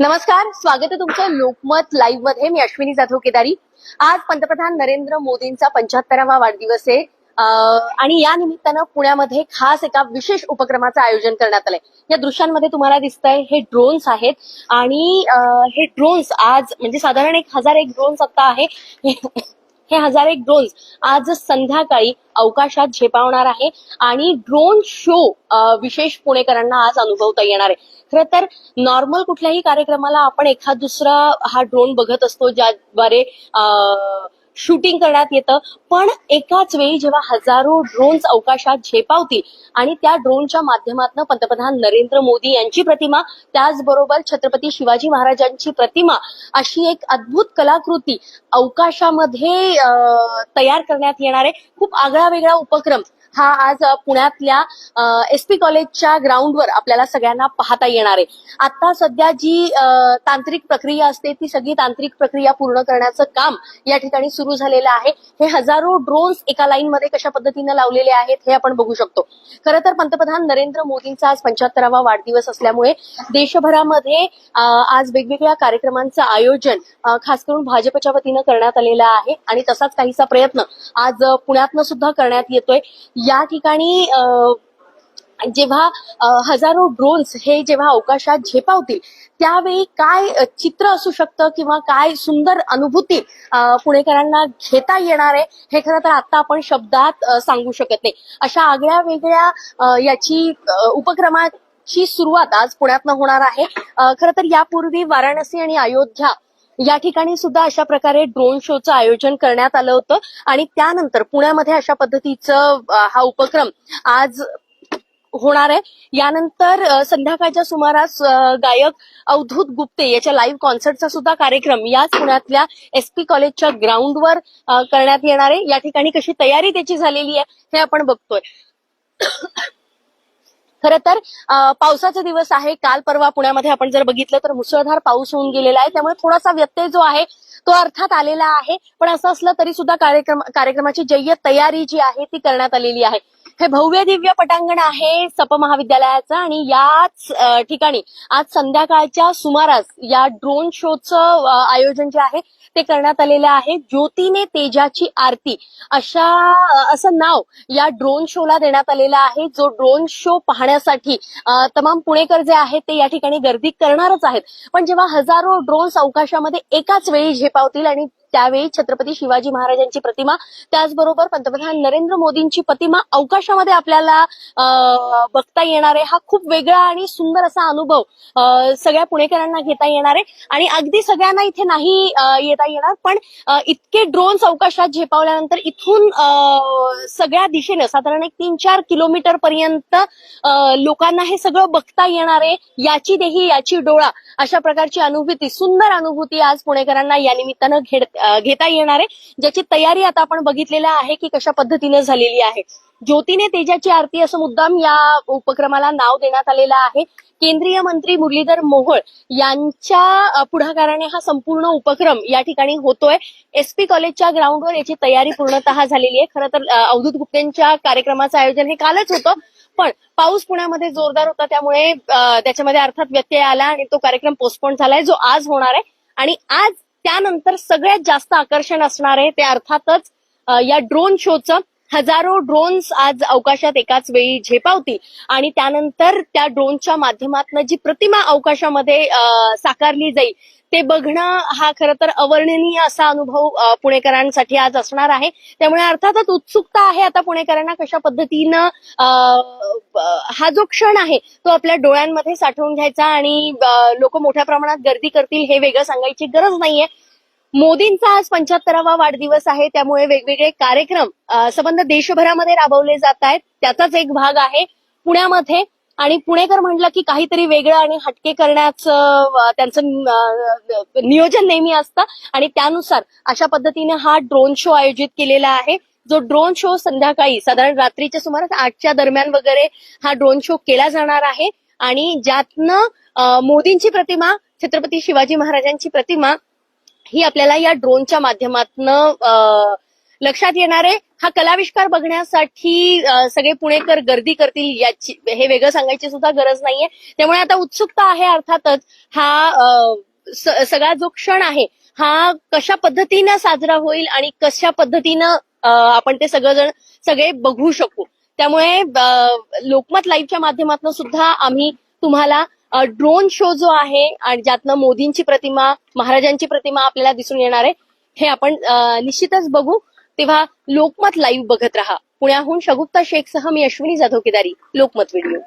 नमस्कार स्वागत आहे तुमचं लोकमत लाईव्हमध्ये. मी अश्विनी जाधव केदारी. आज पंतप्रधान नरेंद्र मोदींचा पंच्याहत्तरावा वाढदिवस आहे. आणि या निमित्तानं पुण्यामध्ये खास एका विशेष उपक्रमाचं आयोजन करण्यात आलंय. या दृश्यांमध्ये तुम्हाला दिसतंय हे ड्रोन्स आहेत. आणि हे ड्रोन्स आज म्हणजे साधारण एक हजार एक ड्रोन्स आता आहे. हे हजार एक ड्रोन्स आज संध्याकाळी अवकाशात झेपावणार आहे आणि ड्रोन शो अं, विशेष पुणेकरांना आज अनुभवता येणार आहे. खरं तर नॉर्मल कुठल्याही कार्यक्रमाला आपण एखाद दुसरा हा ड्रोन बघत असतो ज्याद्वारे शूटिंग करण्यात येतं. पण एकाच वेळी जेव्हा हजारो ड्रोन्स अवकाशात झेपावतील आणि त्या ड्रोनच्या माध्यमातून पंतप्रधान नरेंद्र मोदी यांची प्रतिमा त्याचबरोबर छत्रपती शिवाजी महाराजांची प्रतिमा अशी एक अद्भुत कलाकृती अवकाशामध्ये तयार करण्यात येणार आहे. खूप आगळा वेगळा उपक्रम. हा आज पुण्यातल्या एस पी कॉलेजच्या ग्राउंडवर आपल्याला सगळ्यांना पाहता येणार आहे. आता सध्या जी तांत्रिक प्रक्रिया असते ती सगळी तांत्रिक प्रक्रिया पूर्ण करण्याचं काम या ठिकाणी सुरू झालेलं आहे. हे हजारो ड्रोन्स एका लाईन मध्ये कशा पद्धतीनं लावलेले आहेत हे आपण बघू शकतो. खरं तर पंतप्रधान नरेंद्र मोदींचा आज पंच्याहत्तरावा वाढदिवस असल्यामुळे देशभरामध्ये आज वेगवेगळ्या कार्यक्रमांचं आयोजन खास करून भाजपच्या वतीनं करण्यात आलेलं आहे. आणि तसाच काहीसा प्रयत्न आज पुण्यातनं सुद्धा करण्यात येतोय. या ठिकाणी जेव्हा हजारो ड्रोन्स हे जेव्हा अवकाशात झेपावतील त्यावेळी काय चित्र असू शकतं किंवा काय सुंदर अनुभूती पुणेकरांना घेता येणार आहे हे खरं तर आता आपण शब्दात सांगू शकत नाही. अशा आगळ्या वेगळ्या याची उपक्रमाची सुरुवात आज पुण्यातनं होणार आहे. खरं तर यापूर्वी वाराणसी आणि अयोध्या या ठिकाणी सुद्धा अशा प्रकारे ड्रोन शोचं आयोजन करण्यात आलं होतं. आणि त्यानंतर पुण्यामध्ये अशा पद्धतीचं हा उपक्रम आज होणार आहे. यानंतर संध्याकाळच्या सुमारास गायक अवधूत गुप्ते याच्या लाईव्ह कॉन्सर्टचा सुद्धा कार्यक्रम याच पुण्यातल्या एस पी कॉलेजच्या ग्राउंडवर करण्यात येणार आहे. या ठिकाणी कशी तयारी त्याची झालेली आहे हे आपण बघतोय. खरं तर पावसाचे दिवस आहे. काल परवा पुण्यामध्ये आपण जर बघितलं तर मुसळधार पाऊस होऊन गेलेला आहे. त्यामुळे थोडासा व्यत्यय जो आहे तो अर्थात आलेला आहे. पण असं असलं तरी सुद्धा कार्यक्रम कार्यक्रमाची जय्यत तयारी जी आहे ती करण्यात आलेली आहे. हे भव्य दिव्य पटांगण आहे सप महाविद्यालयाचं आणि याच ठिकाणी आज संध्याकाळच्या सुमारास या ड्रोन शोचं आयोजन जे आहे ते करण्यात आलेलं आहे. ज्योतीने तेजाची आरती अशा असं नाव या ड्रोन शोला देण्यात आलेलं आहे. जो ड्रोन शो पाहण्यासाठी तमाम पुणेकर जे आहेत ते या ठिकाणी गर्दी करणारच आहेत. पण जेव्हा हजारो ड्रोन्स अवकाशामध्ये एकाच वेळी झेपावतील आणि त्यावेळी छत्रपती शिवाजी महाराजांची प्रतिमा त्याचबरोबर पंतप्रधान नरेंद्र मोदींची प्रतिमा अवकाशामध्ये आपल्याला अ, बघता येणार आहे. हा खूप वेगळा आणि सुंदर असा अनुभव अ, सगळ्या पुणेकरांना घेता येणार आहे. आणि अगदी सगळ्यांना इथे नाही येता येणार पण इतके ड्रोन्स अवकाशात झेपावल्यानंतर इथून अ, सगळ्या दिशेने साधारण एक तीन चार किलोमीटर पर्यंत लोकांना हे सगळं बघता येणार आहे. याची देही याची डोळा अशा प्रकारची अनुभूती सुंदर अनुभूती आज पुणेकरांना या निमित्तानं घेत- घेता येणार आहे. ज्याची तयारी आता आपण बघितलेलं आहे की कशा पद्धतीने झालेली आहे. ज्योतीने तेजाची आरती असं मुद्दाम या उपक्रमाला नाव देण्यात आलेलं आहे. केंद्रीय मंत्री मुरलीधर मोहोळ यांच्या पुढाकाराने हा संपूर्ण उपक्रम या ठिकाणी होतोय. एसपी कॉलेजच्या ग्राउंडवर याची तयारी पूर्णतः झालेली आहे. खरं तर अवधूत गुप्तेंच्या कार्यक्रमाचं आयोजन हे कालच होतं. पण पाऊस पुण्यामध्ये जोरदार होता त्यामुळे त्याच्यामध्ये अर्थात व्यत्यय आला आणि तो कार्यक्रम पोस्टपोन झालाय जो आज होणार आहे. आणि आज त्यानंतर सगळ्यात जास्त आकर्षण असणार आहे ते अर्थातच या ड्रोन शोचं. हजारो ड्रोन्स आज अवकाशात एकाच वेळी झेपावतील आणि त्यानंतर त्या ड्रोनच्या माध्यमातून जी प्रतिमा अवकाशामध्ये साकारली जाईल ते बघणं हा खरं तर अवर्णनीय असा अनुभव पुणेकरांसाठी आज असणार आहे. त्यामुळे अर्थातच उत्सुकता आहे आता पुणेकरांना कशा पद्धतीनं अ, हा जो क्षण आहे तो आपल्या डोळ्यांमध्ये साठवून घ्यायचा आणि लोक मोठ्या प्रमाणात गर्दी करतील हे वेगळं सांगायची गरज नाहीये. मोदींचा आज पंच्याहत्तरावा वाढदिवस आहे त्यामुळे वेगवेगळे कार्यक्रम संबंध देशभरामध्ये राबवले जात आहेत. त्याचाच एक भाग आहे पुण्यामध्ये. आणि पुणेकर म्हटलं की काहीतरी वेगळं आणि हटके करण्याचं त्यांचं नियोजन नेहमी असतं. आणि त्यानुसार अशा पद्धतीने हा ड्रोन शो आयोजित केलेला आहे. जो ड्रोन शो संध्याकाळी साधारण रात्रीच्या सुमारास आठच्या दरम्यान वगैरे हा ड्रोन शो केला जाणार आहे. आणि ज्यातनं मोदींची प्रतिमा छत्रपती शिवाजी महाराजांची प्रतिमा ही आपल्याला या ड्रोनच्या माध्यमातनं लक्षात येणार आहे. हा कलाविष्कार बघण्यासाठी सगळे पुणेकर गर्दी करतील याची हे वेगळं सांगायची सुद्धा गरज नाहीये. त्यामुळे आता उत्सुकता आहे अर्थातच हा सगळा जो क्षण आहे हा कशा पद्धतीनं साजरा होईल आणि कशा पद्धतीनं आपण ते सगळेजण सगळे बघू शकू. त्यामुळे लोकमत लाईव्हच्या माध्यमातून सुद्धा आम्ही तुम्हाला ड्रोन शो जो आहे आणि ज्यातनं मोदींची प्रतिमा महाराजांची प्रतिमा आपल्याला दिसून येणार आहे हे आपण निश्चितच बघू. तेव्हा लोकमत लाईव्ह बघत राहा. पुण्याहून शगुप्ता शेखसह मी अश्विनी जाधव केदारी लोकमत व्हिडिओ